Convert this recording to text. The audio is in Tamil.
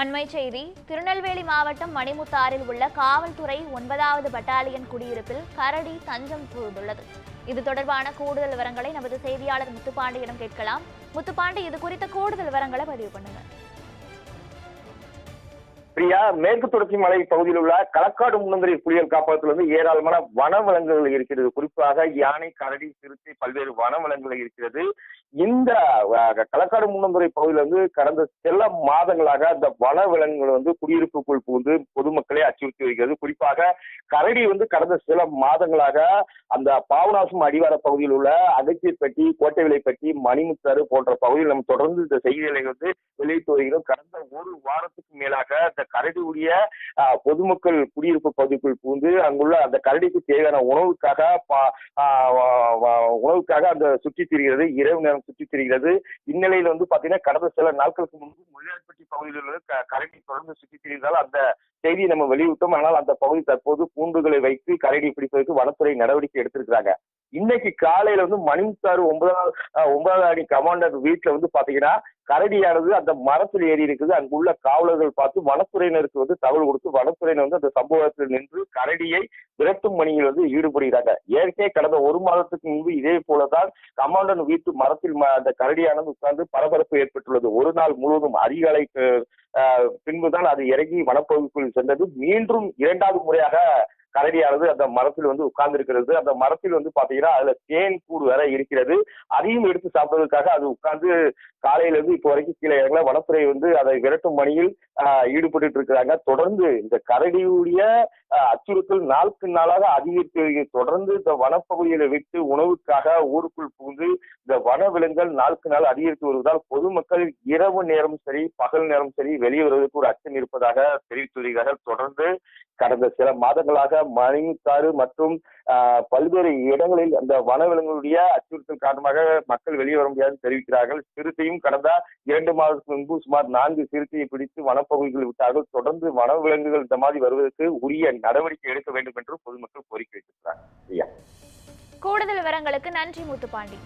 அண்மை செய்தி திருநெல்வேலி மாவட்டம் மணிமுத்தாறில் உள்ள காவல்துறை ஒன்பதாவது பட்டாலியன் குடியிருப்பில் கரடி தஞ்சம் புகுந்துள்ளது. இது தொடர்பான கூடுதல் விவரங்களை நமது செய்தியாளர் முத்துப்பாண்டியிடம் கேட்கலாம். முத்துப்பாண்டி இது குறித்த கூடுதல் விவரங்களை பதிவு பண்ணுங்க. பிரியா மேற்கு தொடர்ச்சி மலை பகுதியில் உள்ள களக்காடு முன்னந்திரி புலிகள் காப்பகத்தில் வந்து ஏராளமான வனவிலங்குகள் இருக்கிறது. குறிப்பாக யானை கரடி சிறுத்தை பல்வேறு வனவிலங்குகள் இருக்கிறது. இந்த களக்காடு முன்னந்துறை பகுதியில் வந்து கடந்த சில மாதங்களாக அந்த வனவிலங்குகள் வந்து குடியிருப்புக்குள் புகுந்து பொதுமக்களை அச்சுறுத்தி வருகிறது. குறிப்பாக கரடி வந்து கடந்த சில மாதங்களாக அந்த பாவநாசம் அடிவார பகுதியில் உள்ள அகச்சியப்பட்டி கோட்டை விலைப்பட்டி மணிமுத்தாறு போன்ற பகுதியில் நம்ம தொடர்ந்து இந்த செய்திகளை வந்து வெளியிட்டு வருகிறோம். கடந்த ஒரு வாரத்துக்கு மேலாக இந்த கரடியுடைய பொதுமக்கள் குடியிருப்பு பகுதிக்குள் புகுந்து அங்குள்ள அந்த கரடிக்கு தேவையான உணவுக்காக பா- உணவுக்காக அந்த சுற்றி திரிகிறது. இரவு நேரம் சுற்றி திரிகிறது. இந்நிலையில் வந்து பாத்தீங்கன்னா கடந்த சில நாட்களுக்கு முன்பு முள்ளியார்பட்டி பகுதியில் உள்ள கரடி தொடர்ந்து சுற்றி திரிந்தால் அந்த செய்தியை நம்ம வெளியிட்டோம். ஆனால் அந்த பகுதி தற்போது கூண்டுகளை வைத்து கரடி பிடிப்பதற்கு வனத்துறை நடவடிக்கை எடுத்திருக்கிறாங்க. இன்னைக்கு காலையில வந்து மணிமுத்தாறு ஒன்பதாவது ஒன்பதாவது அடி கமாண்டர் வீட்டுல வந்து பாத்தீங்கன்னா கரடியானது அந்த மரத்தில் ஏறி இருக்குது. அங்குள்ள காவலர்கள் பார்த்து வனத்துறையினருக்கு வந்து தகவல் கொடுத்து வனத்துறையினர் வந்து அந்த சம்பவத்தில் நின்று கரடியை விரட்டும் பணியில் வந்து ஈடுபடுகிறாங்க. ஏற்கனவே கடந்த ஒரு மாதத்துக்கு முன்பு இதே போலதான் கமாண்டன் வீட்டு மரத்தில் ம- அந்த கரடியானது உட்கார்ந்து பரபரப்பு ஏற்பட்டுள்ளது. ஒரு நாள் முழுவதும் அதிகாலை பின்புதான் அது இறங்கி வனப்பகுதிக்குள் சென்றது. மீண்டும் இரண்டாவது முறையாக கரடியானது அந்த மரத்தில் வந்து உட்கார்ந்து இருக்கிறது அந்த மரத்தில் வந்து பாத்தீங்கன்னா அதுல தேன் கூடு வேற இருக்கிறது. அதையும் எடுத்து சாப்பிடுவதற்காக அது உட்கார்ந்து காலையில இருந்து இப்போ வரைக்கும் கீழே இறங்கல. வனத்துறை வந்து அதை விரட்டும் பணியில் ஆஹ், ஈடுபட்டு இருக்கிறாங்க. தொடர்ந்து இந்த கரடியுடைய அச்சுறுத்தல் நாளுக்கு நாளாக அதிகரித்து வருகிறது. தொடர்ந்து இந்த வனப்பகுதிகளை விட்டு உணவுக்காக ஊருக்குள் புகுந்து இந்த வனவிலங்குகள் நாளுக்கு நாள் அதிகரித்து வருவதால் பொதுமக்கள் இரவு நேரம் சரி பகல் நேரம் சரி வெளியே வருவதற்கு ஒரு அச்சம் இருப்பதாக தெரிவித்து வருகிறார்கள் தொடர்ந்து கடந்த சில மாதங்களாக மணிமுத்தாறு மற்றும் ஆஹ், பல்வேறு இடங்களில் அந்த வனவிலங்குடைய அச்சுறுத்தல் காரணமாக மக்கள் வெளியே வர முடியாது தெரிவிக்கிறார்கள் சிறுத்தையும் கடந்த இரண்டு மாதத்துக்கு முன்பு சுமார் நான்கு சிறுத்தையை பிடித்து வனப்பகுதிகளில் விட்டார்கள் தொடர்ந்து வனவிலங்குகள் இந்த மாதிரி வருவதற்கு உரிய நடவடிக்கை எடுக்க வேண்டும் என்று பொதுமக்கள் கோரிக்கை வைத்திருக்கிறார் கூடுதல் விவரங்களுக்கு நன்றி முத்துப்பாண்டி.